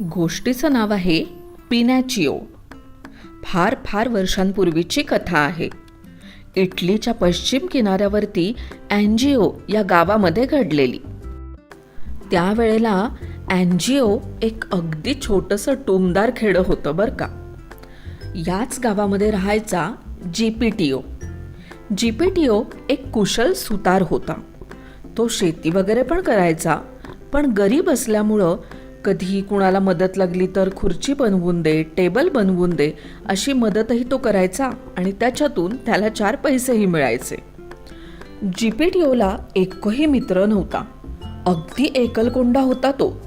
गोष्टीचं नाव आहे पिनॅचिओ. फार फार वर्षांपूर्वीची कथा आहे. इटलीच्या पश्चिम किनाऱ्यावरती अँजिओ या गावामध्ये घडलेली. त्यावेळेला अँजिओ एक अगदी छोटंसं टोमदार खेडं होतं बरं का. याच गावामध्ये राहायचा जीपीटीओ. जीपीटीओ एक कुशल सुतार होता. तो शेती वगैरे पण करायचा पण गरीब असल्यामुळं कधी कुणाला मदत लागली तर खुर्ची बनवून दे टेबल बनवून दे अशी मदतही तो करायचा आणि त्याच्यातून त्याला चार पैसेही मिळायचे. जीपीटीओला एकही मित्र नव्हता. अगदी एकलकोंडा होता तो.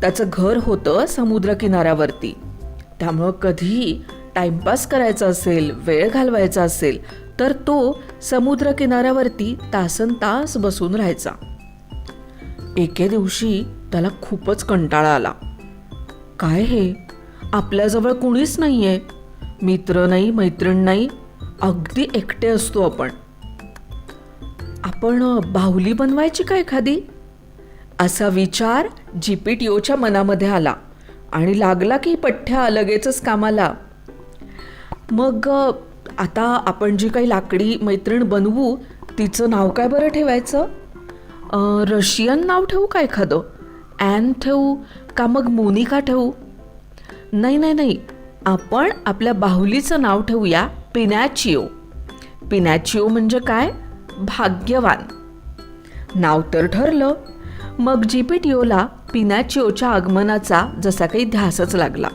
त्याचं घर होतं समुद्रकिनाऱ्यावरती. त्यामुळं कधीही टाइमपास करायचा असेल वेळ घालवायचा असेल तर तो समुद्रकिनाऱ्यावरती तासन तास बसून राहायचा. एके दिवशी त्याला खूपच कंटाळा आला. काय हे? आपल्याजवळ कुणीच नाहीये. मित्र नाही मैत्रीण नाही. अगदी एकटे असतो आपण. आपण बाहुली बनवायची का एखादी? असा विचार जीपीटीओच्या मनामध्ये आला आणि लागला की पठ्ठ्या लगेचच कामाला. मग आता आपण जी काही लाकडी मैत्रीण बनवू तिचं नाव काय बरं ठेवायचं? रशियन नाव ठेवू का एखादं? ॲन ठेवू का मग मोनिका ठेवू? नाही नाही नाही. आपण आपल्या बाहुलीचं नाव ठेवूया पिनॅचिओ. पिनॅचिओ म्हणजे काय? भाग्यवान. नाव तर ठरलं. मग जीपीटीओला पिनॅचिओच्या आगमनाचा जसा काही ध्यासच लागला.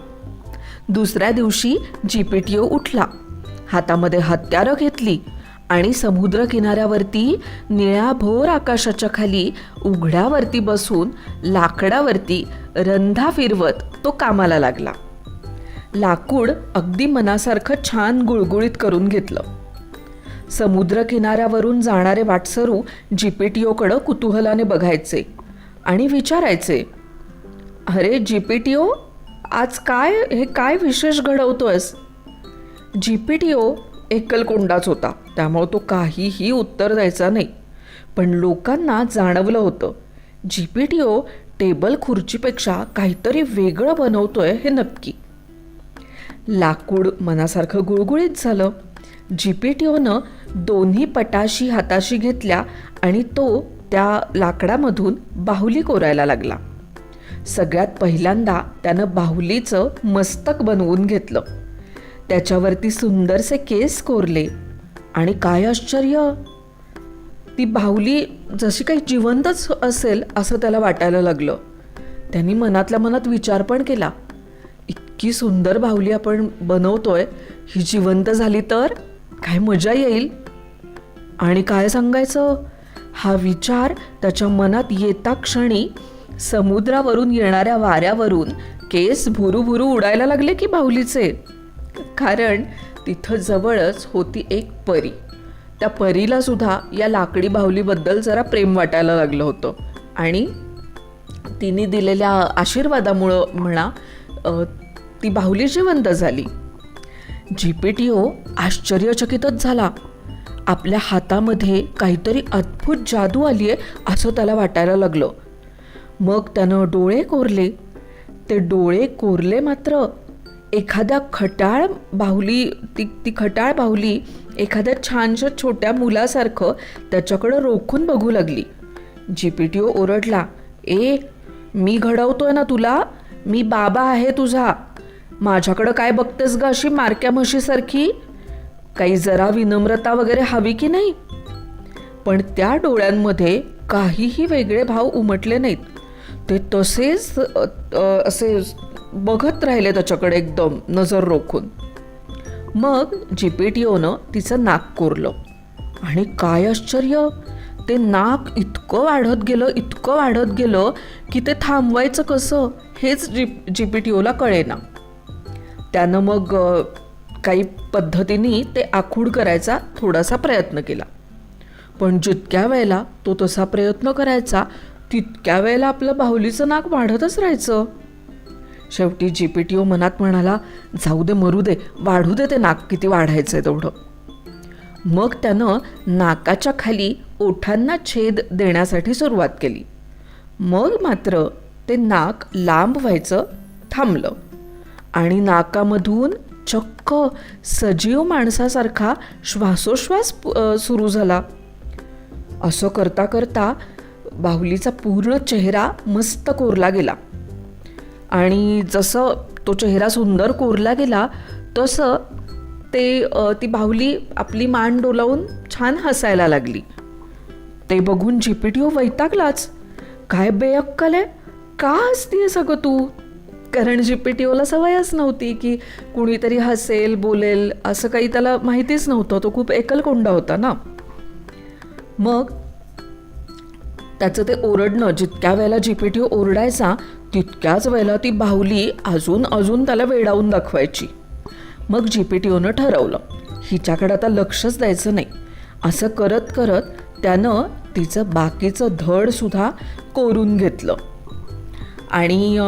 दुसऱ्या दिवशी जीपीटीओ उठला. हातामध्ये हत्यारं घेतली. आणि समुद्र किनाऱ्यावरती निळ्याभोर आकाशाच्या खाली उघड्यावरती बसून लाकडावरती रंधा फिरवत तो कामाला लागला. लाकूड अगदी मनासारखं छान गुळगुळीत करून घेतलं. समुद्र किनाऱ्यावरून जाणारे वाटसरू जीपीटीओकडं कुतूहलाने बघायचे आणि विचारायचे अरे जीपीटीओ आज काय हे काय विशेष घडवतोयस? जीपीटीओ एकलकोंडाच होता. त्यामुळं तो काहीही उत्तर द्यायचा नाही. पण लोकांना जाणवलं होतं जीपीटीओ टेबल खुर्चीपेक्षा काहीतरी वेगळं बनवतोय हे नक्की. लाकूड मनासारखं गुळगुळीत झालं. जीपीटीओनं दोन्ही पटाशी हाताशी घेतल्या आणि तो त्या लाकडामधून बाहुली कोरायला लागला. सगळ्यात पहिल्यांदा त्यानं बाहुलीचं मस्तक बनवून घेतलं. त्याच्यावरती सुंदरसे केस कोरले. आणि काय आश्चर्य? ती बाहुली जशी काही जिवंतच असेल असं त्याला वाटायला लागलं. त्यांनी मनातल्या मनात विचार पण केला. इतकी सुंदर बाहुली आपण बनवतोय ही जिवंत झाली तर काय मजा येईल? आणि काय सांगायचं? हा विचार त्याच्या मनात येता क्षणी समुद्रावरून येणाऱ्या वाऱ्यावरून केस भुरू भुरू उडायला लागले की बाहुलीचे? कारण तिथं जवळच होती एक परी. त्या परीला सुद्धा या लाकडी बाहुलीबद्दल जरा प्रेम वाटायला लागलं होतं. आणि तिने दिलेल्या आशीर्वादामुळं म्हणा ती बाहुली जिवंत झाली. जीपीटीओ आश्चर्यचकितच झाला. आपल्या हातामध्ये काहीतरी अद्भुत जादू आली आहे असं त्याला वाटायला लागलं. मग त्यानं डोळे कोरले. ते डोळे कोरले मात्र एखादा खटाळ बाहुली ती ती खटाळ बाहुली एखाद्या छानशा छोट्या मुलासारखं त्याच्याकडं रोखून बघू लागली. जी पी टी ओ ओरडला ए मी घडवतोय ना तुला? मी बाबा आहे तुझा. माझ्याकडं काय बघतेस ग अशी मारक्या म्हशीसारखी? काही जरा विनम्रता वगैरे हवी की नाही? पण त्या डोळ्यांमध्ये काहीही वेगळे भाव उमटले नाहीत. ते तसेच असे बघत राहिले त्याच्याकडे एकदम नजर रोखून. मग जीपीटीओनं तिचं नाक कोरलं. आणि काय आश्चर्य ते नाक इतकं वाढत गेलं इतकं वाढत गेलं की ते थांबवायचं कसं हेच जी जी पी टी ओला कळेना. त्यानं मग काही पद्धतीने ते आखूड करायचा थोडासा प्रयत्न केला. पण जितक्या वेळेला तो तसा प्रयत्न करायचा तितक्या वेळेला आपलं बाहुलीचं नाक वाढतच राहायचं. शेवटी जी पी टी ओ मनात म्हणाला जाऊ दे मरू दे वाढू दे ते नाक किती वाढायचं आहे तेवढं. मग त्यानं नाकाच्या खाली ओठांना छेद देण्यासाठी सुरुवात केली. मग मात्र ते नाक लांब व्हायचं थांबलं आणि नाकामधून चक्क सजीव माणसासारखा श्वासोश्वास सुरू झाला. असं करता करता बाहुलीचा पूर्ण चेहरा मस्त कोरला गेला. आणि जसं तो चेहरा सुंदर कोरला गेला तसं ते ती बाहुली आपली मान डोलावून छान हसायला लागली. ते बघून झिपिटीओ वैतागलाच. काय बेअक्कल आहे? का हसतीये सगळं तू? कारण जीपीटीओला सवयच नव्हती की कुणीतरी हसेल बोलेल असं काही त्याला माहितीच नव्हतं. तो खूप एकलकोंडा होता ना. मग त्याचं ते ओरडणं जितक्या वेळेला जीपीटीओ ओरडायचा तितक्याच वेळेला ती बाहुली अजून अजून त्याला वेडावून दाखवायची. मग जीपीटीओनं ठरवलं हिच्याकडे आता लक्षच द्यायचं नाही. असं करत करत त्यानं तिचं बाकीचं धडसुद्धा कोरून घेतलं. आणि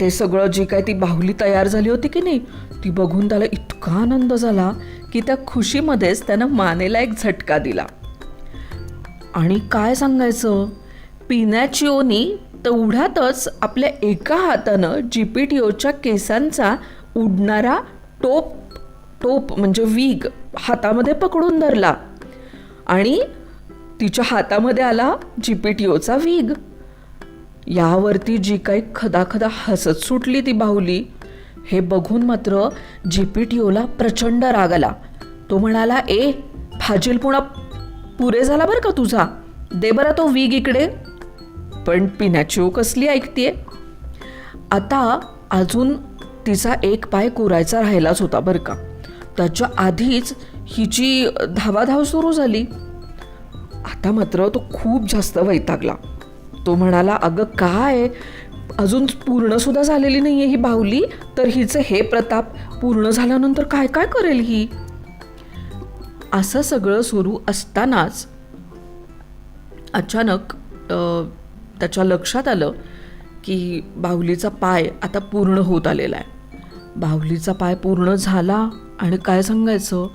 ते सगळं जी काय ती बाहुली तयार झाली होती की नाही ती बघून त्याला इतका आनंद झाला की त्या खुशीमध्येच त्यानं मानेला एक झटका दिला. आणि काय सांगायचं? पिनॅचिओनी तेवढ्यातच आपल्या एका हातानं जीपीटीओच्या केसांचा उडणारा टोप टोप म्हणजे वीग हातामध्ये पकडून धरला. आणि तिच्या हातामध्ये आला जीपीटीओचा वीग. यावरती जी काही खदाखदा हसत सुटली ती बाहुली हे बघून मात्र जीपीटीओला प्रचंड राग आला. तो म्हणाला ए फाजीलपुणा पुरे झाला बरं का तुझा? दे बरा तो वीग इकडे. पण पिनॅचिओ कसली ऐकतीये? आता अजून तिचा एक पाय कोरायचा राहिलाच होता बरं का. त्याच्या आधीच हिची धावाधाव सुरू झाली. आता मात्र तो खूप जास्त वैतागला. तो म्हणाला अगं काय? अजून पूर्णसुद्धा झालेली नाही आहे ही बाहुली? तर हिचं हे प्रताप पूर्ण झाल्यानंतर काय काय करेल ही? असं सगळं सुरू असतानाच अचानक त्याच्या लक्षात आलं की बाहुलीचा पाय आता पूर्ण होत आलेला आहे. बाहुलीचा पाय पूर्ण झाला आणि काय सांगायचं?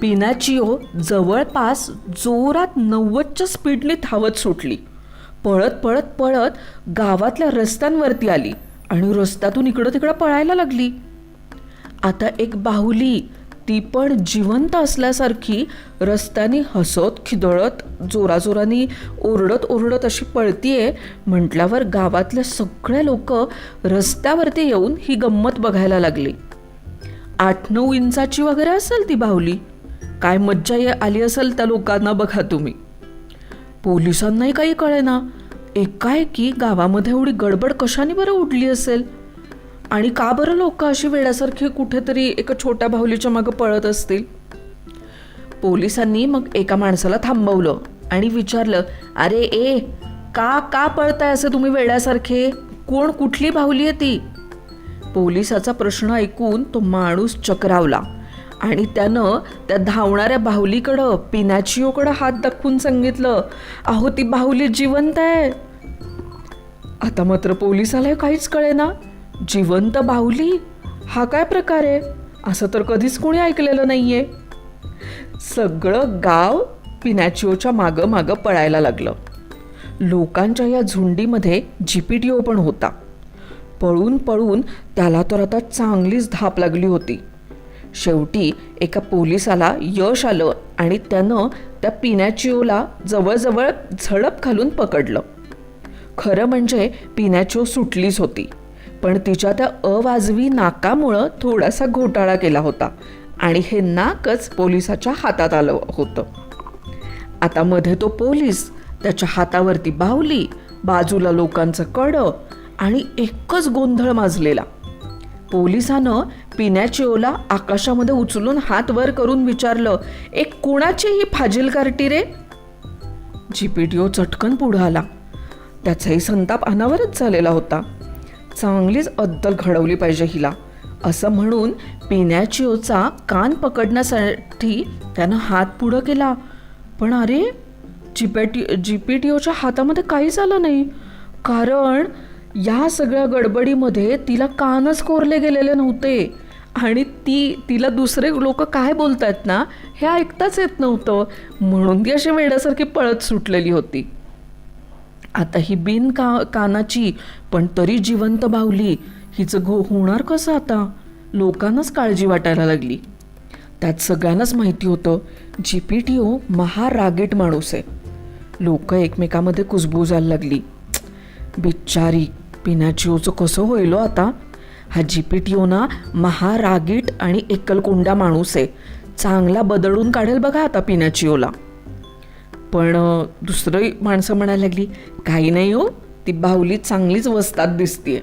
पिनाचिओ जवळपास जोरात नव्वदच्या स्पीडने धावत सुटली. पळत पळत पळत गावातल्या रस्त्यांवरती आली आणि रस्त्यातून इकडं तिकडं पळायला लागली. आता एक बाहुली ती पण जिवंत असल्यासारखी रस्त्याने हसत खिदळत जोराजोराने ओरडत ओरडत अशी पळतीये. म्हटल्यावर गावातले सगळे लोक रस्त्यावरती येऊन ही गंमत बघायला लागली. आठ नऊ इंचाची वगैरे असेल ती बाहुली. काय मज्जा ये- आली असेल त्या लोकांना बघा तुम्ही. पोलिसांनाही काही कळेना. एकाएकी गावामध्ये एवढी गडबड कशाने बरं उडली असेल? आणि का बरं लोक अशी वेड्यासारखी कुठेतरी एका छोट्या बाहुलीच्या मागं पळत असतील? पोलिसांनी मग एका माणसाला थांबवलं आणि विचारलं अरे ए का का पळताय असं तुम्ही वेड्यासारखे? कोण कुठली बाहुली आहे ती? पोलिसाचा प्रश्न ऐकून तो माणूस चक्रावला आणि त्यानं त्या धावणाऱ्या बाहुलीकडं पिनाचिओकडं हात दाखवून सांगितलं अहो ती बाहुली जिवंत आहे. आता मात्र पोलिसाला काहीच कळेना. जिवंत बाहुली? हा काय प्रकार आहे? असं तर कधीच कोणी ऐकलेलं नाहीये. सगळं गाव पिनॅचिओच्या मागं मागं पळायला लागलं. लोकांच्या या झुंडीमध्ये जीपीटीओ पण होता. पळून पळून त्याला तर आता चांगलीच धाप लागली होती. शेवटी एका पोलिसाला यश आलं आणि त्यानं त्या पिनॅचिओला जवळजवळ झडप घालून पकडलं. खरं म्हणजे पिनॅचिओ सुटलीच होती. पण तिच्या त्या अवाजवी नाकामुळं थोडासा घोटाळा केला होता आणि हे नाकच पोलिसाच्या हातात आलं होतं. आता मध्ये तो पोलीस त्याच्या हातावरती बावली बाजूला लोकांचं कडं आणि एकच गोंधळ माजलेला. पोलिसानं पिनॅचिओला आकाशामध्ये उचलून हात वर करून विचारलं एक कोणाची ही फाजील कार्टी रे? जीपीटीओ चटकन पुढं आला. त्याचाही संताप अनावरच झालेला होता. चांगलीच अद्दल घडवली पाहिजे हिला. असं म्हणून पिनॅचिओचा कान पकडण्यासाठी त्यानं हात पुढं केला. पण अरे जीपेटी जीपीटीओच्या हातामध्ये काहीच आलं नाही. कारण या सगळ्या गडबडीमध्ये तिला कानच कोरले गेलेले नव्हते. आणि ती तिला दुसरे लोक काय बोलतायत ना हे ऐकताच येत नव्हतं. म्हणून ती अशी वेड्यासारखी पळत सुटलेली होती. आता ही बिन का कानाची पण तरी जिवंत बावली. हिचं घो होणार कसं आता? लोकांनाच काळजी वाटायला लागली. त्यात सगळ्यांनाच माहिती होतं जी पी टी ओ महारागीट माणूस आहे. लोक एकमेकामध्ये कुजबुजायला लागली. बिच्चारी पिनाचिओचं कसं होईल हो आता? हा जी पी टी ओ ना महारागीट आणि एकलकोंडा माणूस आहे. चांगला बदलून काढेल बघा आता पिनाचिओला. पण दुसरं माणसं म्हणायला लागली काही नाही हो. ती बाहुली चांगलीच वस्तात दिसतीये.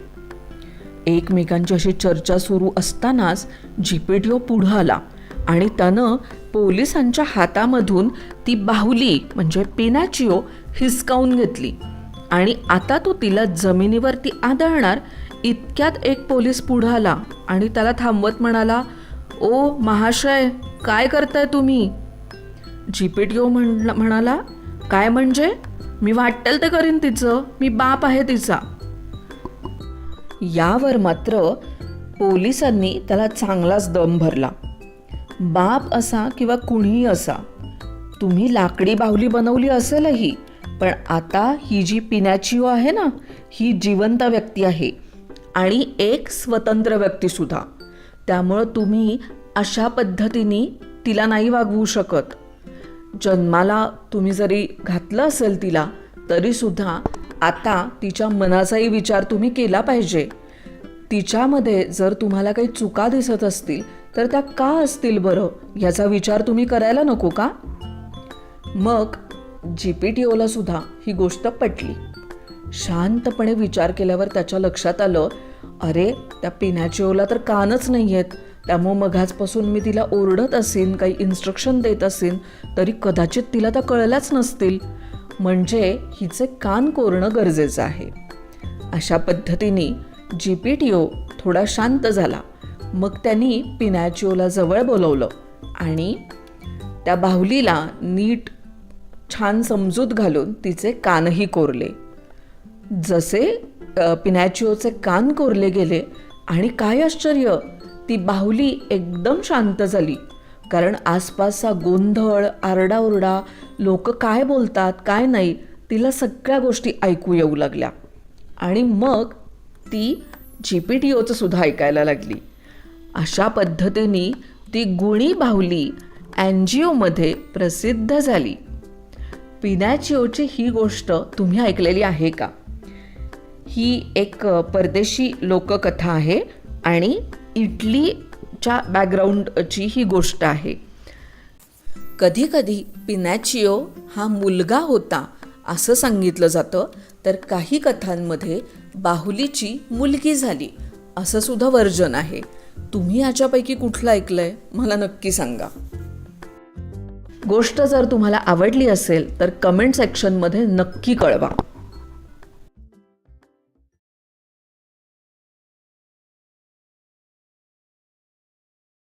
एकमेकांची अशी चर्चा सुरू असतानाच जीपीटीओ पुढं आला आणि त्यानं पोलिसांच्या हातामधून ती बाहुली म्हणजे पिनाचिओ हिसकावून घेतली. आणि आता तो तिला जमिनीवरती आदळणार इतक्यात एक पोलीस पुढं आला आणि त्याला थांबवत म्हणाला ओ महाशय काय करताय तुम्ही? जीपीटीओ म्हण म्हणाला काय म्हणजे? मी वाटेल ते करीन तिचं मी बाप आहे तिचा. यावर मात्र पोलिसांनी त्याला चांगलाच दम भरला. बाप असा किंवा कुणीही असा तुम्ही लाकडी बाहुली बनवली असेलही पण आता ही जी पिनॅचिओ आहे ना ही जिवंत व्यक्ती आहे आणि एक स्वतंत्र व्यक्तीसुद्धा त्यामुळं तुम्ही अशा पद्धतीने तिला नाही वागवू शकत. जन्माला तुम्ही जरी घातलं असेल तिला तरीसुद्धा आता तिच्या मनाचाही विचार तुम्ही केला पाहिजे. तिच्यामध्ये जर तुम्हाला काही चुका दिसत असतील तर त्या का असतील बरं? याचा विचार तुम्ही करायला नको का? मग जी पी टी ओला सुद्धा ही गोष्ट पटली. शांतपणे विचार केल्यावर त्याच्या लक्षात आलं अरे त्या पिनॅचिओला तर कानच नाही आहेत त्यामुळं मघाचपासून मी तिला ओरडत असेन काही इन्स्ट्रक्शन देत असेन तरी कदाचित तिला त्या कळल्याच नसतील. म्हणजे हिचे कान कोरणं गरजेचं आहे. अशा पद्धतीने जी पी टी ओ थोडा शांत झाला. मग त्यांनी पिनॅचिओला जवळ बोलवलं आणि त्या बाहुलीला नीट छान समजूत घालून तिचे कानही कोरले. जसे पिनॅचिओचे कान कोरले गेले आणि काय आश्चर्य! ती बाहुली एकदम शांत झाली. कारण आसपासचा गोंधळ आरडाओरडा लोक काय बोलतात काय नाही तिला सगळ्या गोष्टी ऐकू येऊ लागल्या. आणि मग ती जी पी टी ओचं सुद्धा ऐकायला लागली. अशा पद्धतीने ती गुणी बाहुली अँजिओमध्ये प्रसिद्ध झाली. पिनॅचिओची ही गोष्ट तुम्ही ऐकलेली आहे का? ही एक परदेशी लोककथा आहे आणि इटलीच्या बॅकग्राऊंडची ही गोष्ट आहे. कधीकधी पिनॅचिओ हा मुलगा होता असं सांगितलं जातं तर काही कथांमध्ये बाहुलीची मुलगी झाली असं सुद्धा वर्जन आहे. तुम्ही याच्यापैकी कुठलं ऐकलंय? मला नक्की सांगा. गोष्ट जर तुम्हाला आवडली असेल तर कमेंट सेक्शनमध्ये नक्की कळवा.